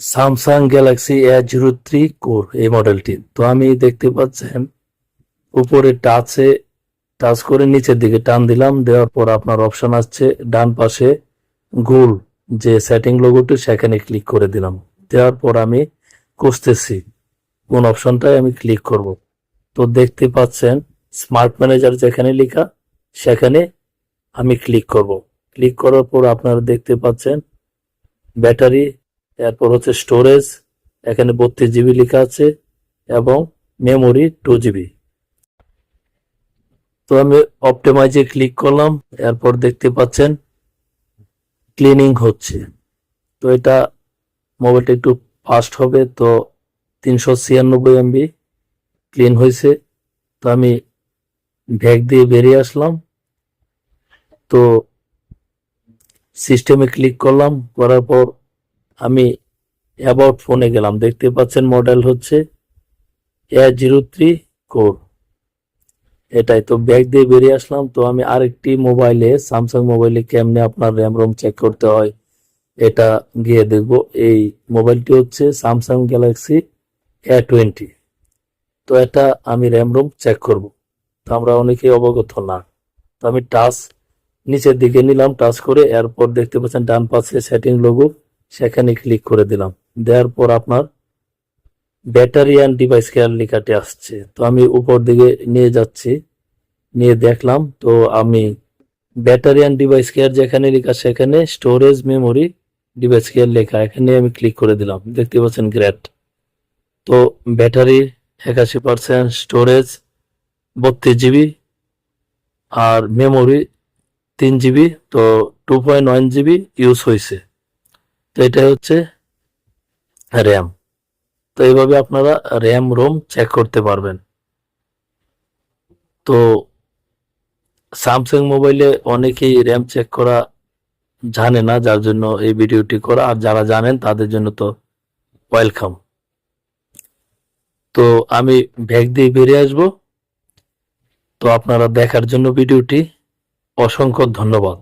Samsung Galaxy A zero three core এই মডেলটি তো আমি দেখতে পাচ্ছেন, উপরে টাচে টাচ করে নিচের দিকে টান দিলাম, দেওয়ার পর আপনার অপশন আসছে ডান পাশে গোল যে সেটিং লোগোটি সেখানে ক্লিক করে দিলাম। দেওয়ার পর আমি খুঁজতেছি, কোন অপশনটায় আমি ক্লিক করব। তো দেখতে পাচ্ছেন স্মার্ট ম্যানেজার যেখানে লেখা, সেখানে আমি ক্লিক করব। ক্লিক করার পর আপনারা দেখতে পাচ্ছেন ব্যাটারি এরপর হচ্ছে স্টোরেজ এখানে বত্রিশ জিবি লেখা আছে, এবং মেমোরি টু জিবি তো আমি অপটিমাইজে ক্লিক করলাম, এরপর দেখতে পাচ্ছেন ক্লিনিং হচ্ছে। তো এটা মোবাইলটা একটু ফাস্ট হবে, তো তিনশো ছিয়ানব্বই এমবি ক্লিন হয়েছে। তো আমি ভ্যাক দিয়ে বেরিয়ে আসলাম। তো সিস্টেমে ক্লিক করলাম, করার পর আমি অ্যাবাউট ফোনে গেলাম। দেখতে পাচ্ছেন মডেল হচ্ছে এ জিরো থ্রি কোর এটাই তো ব্যাগ দিয়ে বেরিয়ে আসলাম। তো আমি আরেকটি মোবাইলে স্যামসাং মোবাইলে কেমনে আপনার র্যাম রোম চেক করতে হয় এটা গিয়ে দেখব। এই মোবাইলটি হচ্ছে স্যামসাং গ্যালাক্সি এ টোয়েন্টি তো এটা আমি র্যাম রোম চেক করব। তো আমরা অনেকেই অবগত না। তো আমি টাচ নিচের দিকে নিলাম টাচ করে এরপর দেখতে পাচ্ছেন ডান পাশে সেটিং লোগো সেখানে ক্লিক করে দিলাম। দেওয়ার পর আপনার ব্যাটারি অ্যান্ড ডিভাইস কেয়ার লেখাটি আসছে। তো আমি উপর দিকে নিয়ে যাচ্ছি, নিয়ে দেখলাম, তো আমি ব্যাটারি অ্যান্ড ডিভাইস কেয়ার যেখানে লেখা সেখানে স্টোরেজ মেমোরি ডিভাইস কেয়ার লেখা। এখানে আমি ক্লিক করে দিলাম। দেখতে পাচ্ছেন গ্রেট তো ব্যাটারি একাশি পার্সেন্ট স্টোরেজ বত্রিশ জিবি আর মেমোরি তিন জিবি তো two point one GB use হয়েছে। তো এটা হচ্ছে র্যাম তো এইভাবে আপনারা র্যাম রোম চেক করতে পারবেন। তো স্যামসাং মোবাইলে অনেকেই র্যাম চেক করা জানে না, যার জন্য এই ভিডিওটি করা। আর যারা জানেন, তাদের জন্য তো ওয়েলকাম তো আমি ব্যাগ দিয়ে বেরিয়ে আসব। তো আপনারা দেখার জন্য ভিডিওটি অসংখ্য ধন্যবাদ।